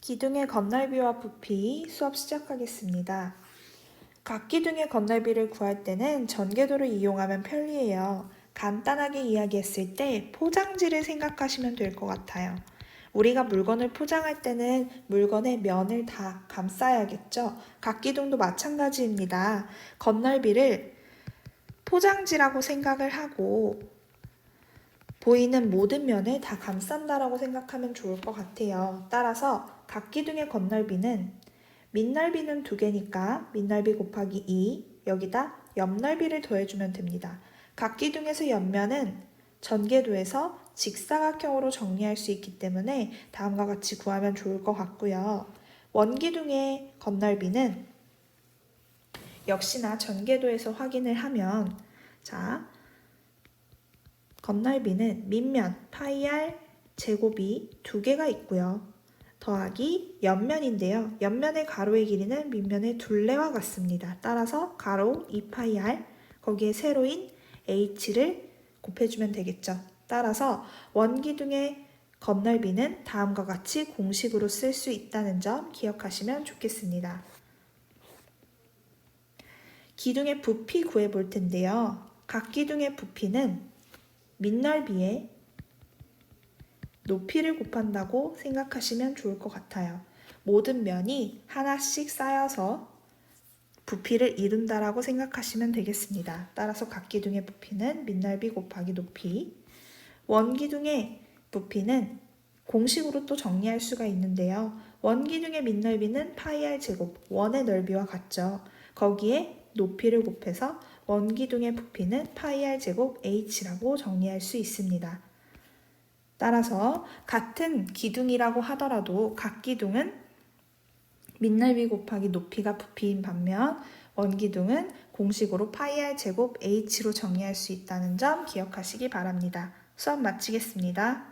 기둥의 건널비와 부피 수업 시작하겠습니다. 각 기둥의 건널비를 구할 때는 전개도를 이용하면 편리해요. 간단하게 이야기했을 때 포장지를 생각하시면 될 것 같아요. 우리가 물건을 포장할 때는 물건의 면을 다 감싸야겠죠. 각 기둥도 마찬가지입니다. 건널비를 포장지라고 생각을 하고 보이는 모든 면을 다 감싼다라고 생각하면 좋을 것 같아요. 따라서 각 기둥의 건널비는 밑넓이는 두 개니까 밑넓이 곱하기 2 여기다 옆넓이를 더해주면 됩니다. 각 기둥에서 옆면은 전개도에서 직사각형으로 정리할 수 있기 때문에 다음과 같이 구하면 좋을 것 같고요. 원기둥의 건널비는 역시나 전개도에서 확인을 하면 자 건널비는 밑면 파이 r 제곱이 두 개가 있고요. 더하기 옆면인데요. 옆면의 가로의 길이는 밑면의 둘레와 같습니다. 따라서 가로 2파이 r 거기에 세로인 h를 곱해주면 되겠죠. 따라서 원기둥의 건널비는 다음과 같이 공식으로 쓸 수 있다는 점 기억하시면 좋겠습니다. 기둥의 부피 구해 볼 텐데요. 각 기둥의 부피는 밑넓이에 높이를 곱한다고 생각하시면 좋을 것 같아요. 모든 면이 하나씩 쌓여서 부피를 이룬다라고 생각하시면 되겠습니다. 따라서 각 기둥의 부피는 밑넓이 곱하기 높이. 원 기둥의 부피는 공식으로 또 정리할 수가 있는데요. 원 기둥의 밑넓이는 파이 r 제곱, 원의 넓이와 같죠. 거기에 높이를 곱해서 원기둥의 부피는 파이 r 제곱 h라고 정리할 수 있습니다. 따라서 같은 기둥이라고 하더라도 각 기둥은 밑넓이 곱하기 높이가 부피인 반면 원기둥은 공식으로 파이 r 제곱 h로 정리할 수 있다는 점 기억하시기 바랍니다. 수업 마치겠습니다.